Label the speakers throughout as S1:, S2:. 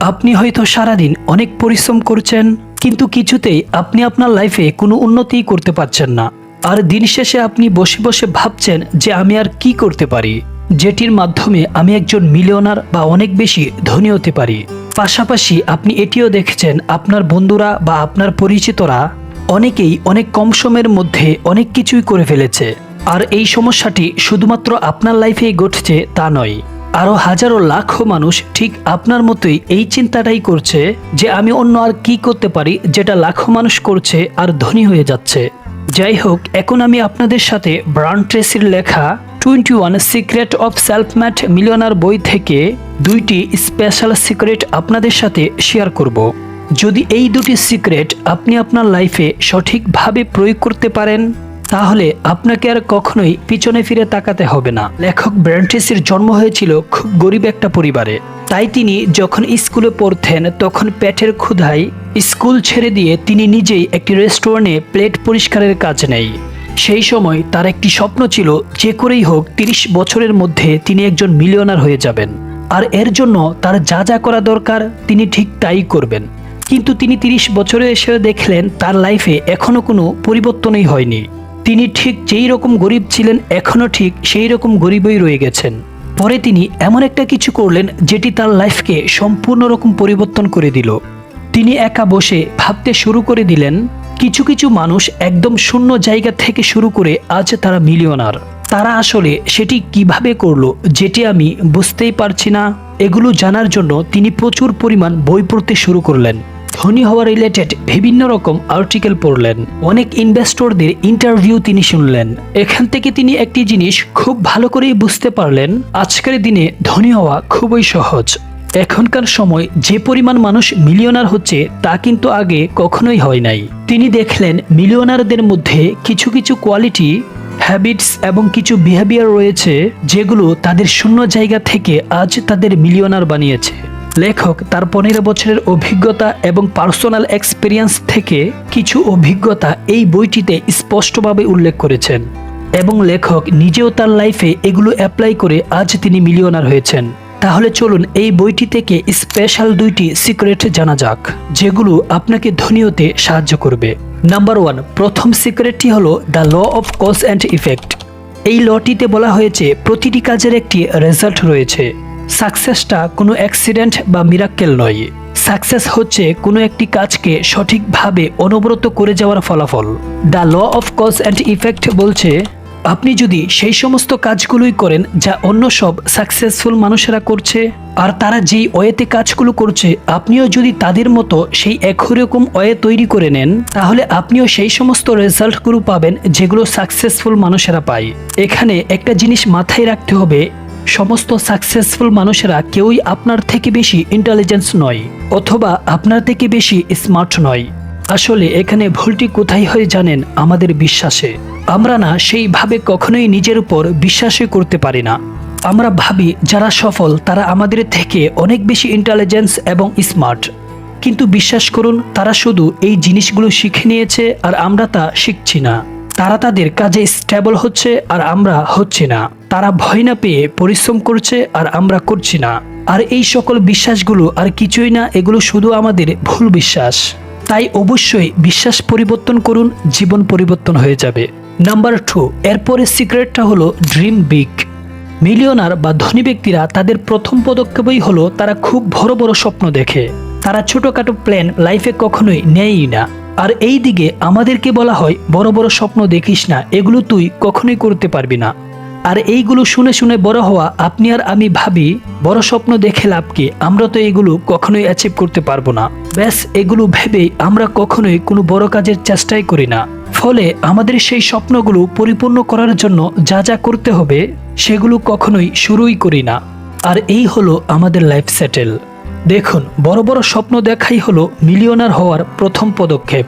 S1: আপনি হয়তো সারাদিন অনেক পরিশ্রম করছেন, কিন্তু কিছুতেই আপনি আপনার লাইফে কোনো উন্নতিই করতে পারছেন না। আর দিন শেষে আপনি বসে বসে ভাবছেন যে আমি আর কি করতে পারি, যেটির মাধ্যমে আমি একজন মিলিয়নার বা অনেক বেশি ধনী হতে পারি। পাশাপাশি আপনি এটিও দেখেছেন, আপনার বন্ধুরা বা আপনার পরিচিতরা অনেকেই অনেক কম সময়ের মধ্যে অনেক কিছুই করে ফেলেছে। আর এই সমস্যাটি শুধুমাত্র আপনার লাইফেই ঘটছে তা নয়। আরও হাজারো লাখো মানুষ ঠিক আপনার মতোই এই চিন্তাটাই করছে যে আমি অন্য আর কি করতে পারি যেটা লাখো মানুষ করছে আর ধনী হয়ে যাচ্ছে। যাই হোক, এখন আমি আপনাদের সাথে ব্রান ট্রেসির লেখা twenty one secret of self made millionaire বই থেকে দুইটি স্পেশাল সিক্রেট আপনাদের সাথে শেয়ার করব। যদি এই দুটি সিক্রেট আপনি আপনার লাইফে সঠিকভাবে প্রয়োগ করতে পারেন তাহলে আপনাকে আর কখনোই পিছনে ফিরে তাকাতে হবে না। লেখক ব্র্যান্টেসের জন্ম হয়েছিল খুব গরিব একটা পরিবারে। তাই তিনি যখন স্কুলে পড়তেন, তখন পেটের ক্ষুধায় স্কুল ছেড়ে দিয়ে তিনি নিজেই একটি রেস্টুরেন্টে প্লেট পরিষ্কারের কাজ নেয় সেই সময় তার একটি স্বপ্ন ছিল, যে করেই হোক তিরিশ বছরের মধ্যে তিনি একজন মিলিয়নার হয়ে যাবেন। আর এর জন্য তার যা যা করা দরকার, তিনি ঠিক তাই করবেন। কিন্তু তিনি তিরিশ বছরে এসে দেখলেন, তার লাইফে এখনও কোনো পরিবর্তনই হয়নি। তিনি ঠিক যেই রকম গরিব ছিলেন এখনও ঠিক সেই রকম গরিবই রয়ে গেছেন। পরে তিনি এমন একটা কিছু করলেন, যেটি তার লাইফকে সম্পূর্ণ রকম পরিবর্তন করে দিল। তিনি একা বসে ভাবতে শুরু করে দিলেন, কিছু কিছু মানুষ একদম শূন্য জায়গা থেকে শুরু করে আজ তারা মিলিয়নার। তারা আসলে সেটি কীভাবে করল, যেটি আমি বুঝতেই পারছি না। এগুলো জানার জন্য তিনি প্রচুর পরিমাণ বই পড়তে শুরু করলেন। ধনী হওয়া রিলেটেড বিভিন্ন রকম আর্টিকেল পড়লেন। অনেক ইনভেস্টরদের ইন্টারভিউ তিনি শুনলেন। এখান থেকে তিনি একটি জিনিস খুব ভালো করেই বুঝতে পারলেন, আজকের দিনে ধনী হওয়া খুবই সহজ। এখনকার সময় যে পরিমাণ মানুষ মিলিয়নার হচ্ছে, তা কিন্তু আগে কখনোই হয় নাই। তিনি দেখলেন মিলিয়নারদের মধ্যে কিছু কিছু কোয়ালিটি হ্যাবিটস এবং কিছু বিহেভিয়ার রয়েছে, যেগুলো তাদের শূন্য জায়গা থেকে আজ তাদের মিলিয়নার বানিয়েছে। লেখক তার পনেরো বছরের অভিজ্ঞতা এবং পার্সোনাল এক্সপিরিয়েন্স থেকে কিছু অভিজ্ঞতা এই বইটিতে স্পষ্টভাবে উল্লেখ করেছেন এবং লেখক নিজেও তার লাইফে এগুলো অ্যাপ্লাই করে আজ তিনি মিলিয়নার হয়েছেন। তাহলে চলুন এই বইটি থেকে স্পেশাল দুইটি সিক্রেট জানা যাক, যেগুলো আপনাকে ধনী হতে সাহায্য করবে। নাম্বার ওয়ান, প্রথম সিক্রেটটি হলো the law of cause and effect. এই লটিতে বলা হয়েছে, প্রতিটি কাজের একটি রেজাল্ট রয়েছে। সাকসেসটা কোনো অ্যাক্সিডেন্ট বা মিরাক্কেল নয়। সাকসেস হচ্ছে কোনো একটি কাজকে সঠিকভাবে অনবরত করে যাওয়ার ফলাফল। The law of cause and effect বলছে, আপনি যদি সেই সমস্ত কাজগুলোই করেন যা অন্য সব সাকসেসফুল মানুষেরা করছে, আর তারা যেই ওয়েতে কাজগুলো করছে, আপনিও যদি তাদের মতো সেই একই রকম ওয়ে তৈরি করে নেন, তাহলে আপনিও সেই সমস্ত রেজাল্টগুলো পাবেন যেগুলো সাকসেসফুল মানুষেরা পায়। এখানে একটা জিনিস মাথায় রাখতে হবে সমস্ত সাকসেসফুল মানুষেরা কেউই আপনার থেকে বেশি ইন্টেলিজেন্স নয়, অথবা আপনার থেকে বেশি স্মার্ট নয়। আসলে এখানে ভুলটি কোথায় হয় জানেন আমাদের বিশ্বাসে। আমরা না সেইভাবে কখনোই নিজের উপর বিশ্বাসই করতে পারি না। আমরা ভাবি যারা সফল, তারা আমাদের থেকে অনেক বেশি ইন্টেলিজেন্স এবং স্মার্ট কিন্তু বিশ্বাস করুন, তারা শুধু এই জিনিসগুলো শিখে নিয়েছে আর আমরা তা শিখছি না। তারা তাদের কাজে স্টেবল হচ্ছে আর আমরা হচ্ছি না। তারা ভয় না পেয়ে পরিশ্রম করছে আর আমরা করছি না। আর এই সকল বিশ্বাসগুলো আর কিছুই না, এগুলো শুধু আমাদের ভুল বিশ্বাস। তাই অবশ্যই বিশ্বাস পরিবর্তন করুন, জীবন পরিবর্তন হয়ে যাবে। নাম্বার টু এরপরে সিক্রেটটা হলো ড্রিম বিগ মিলিয়নার বা ধনী ব্যক্তিরা তাদের প্রথম পদক্ষেপই হলো তারা খুব বড় বড় স্বপ্ন দেখে। তারা ছোটোখাটো প্ল্যান লাইফে কখনোই নেয়ই না। আর এই দিকে আমাদেরকে বলা হয়, বড় বড় স্বপ্ন দেখিস না, এগুলো তুই কখনোই করতে পারবি না। আর এইগুলো শুনে শুনে বড় হওয়া, আপনি আর আমি ভাবি, বড় স্বপ্ন দেখে লাভ কি? আমরা তো এগুলো কখনোই অ্যাচিভ করতে পারব না। ব্যাস, এগুলো ভেবেই আমরা কখনোই কোনো বড় কাজের চেষ্টাই করি না। ফলে আমাদের সেই স্বপ্নগুলো পরিপূর্ণ করার জন্য যা যা করতে হবে, সেগুলো কখনোই শুরুই করি না। আর এই হলো আমাদের লাইফ সেটেল দেখুন, বড় বড় স্বপ্ন দেখাই হলো মিলিয়নার হওয়ার প্রথম পদক্ষেপ।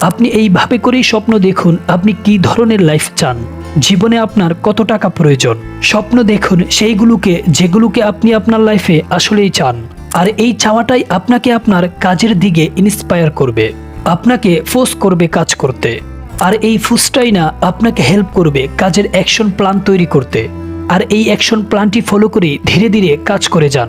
S1: আপনি এইভাবে করেই স্বপ্ন দেখুন, আপনি কি ধরনের লাইফ চান? জীবনে আপনার কত টাকা প্রয়োজন? স্বপ্ন দেখুন, সেইগুলোকে, যেগুলোকে আপনি আপনার লাইফে আসলেই চান। আর এই চাওয়াটাই আপনাকে আপনার কাজের দিকে ইন্সপায়ার করবে। আপনাকে ফোর্স করবে কাজ করতে। আর এই ফুসটাই না আপনাকে হেল্প করবে কাজের অ্যাকশন প্ল্যান তৈরি করতে। আর এই অ্যাকশন প্ল্যানটি ফলো করে ধীরে ধীরে কাজ করে যান।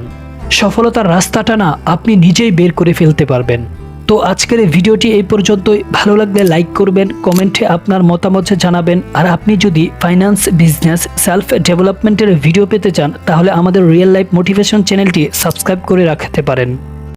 S1: সফলতার রাস্তাটা না আপনি নিজেই বের করে ফেলতে পারবেন। তো আজকের এই ভিডিওটি এই পর্যন্তই। ভালো লাগলে লাইক করবেন কমেন্টে আপনার মতামত জানাবেন। আর আপনি যদি ফাইন্যান্স বিজনেস সেলফ ডেভেলপমেন্টের ভিডিও পেতে চান, তাহলে আমাদের রিয়েল লাইফ মোটিভেশন চ্যানেলটি সাবস্ক্রাইব করে রাখতে পারেন।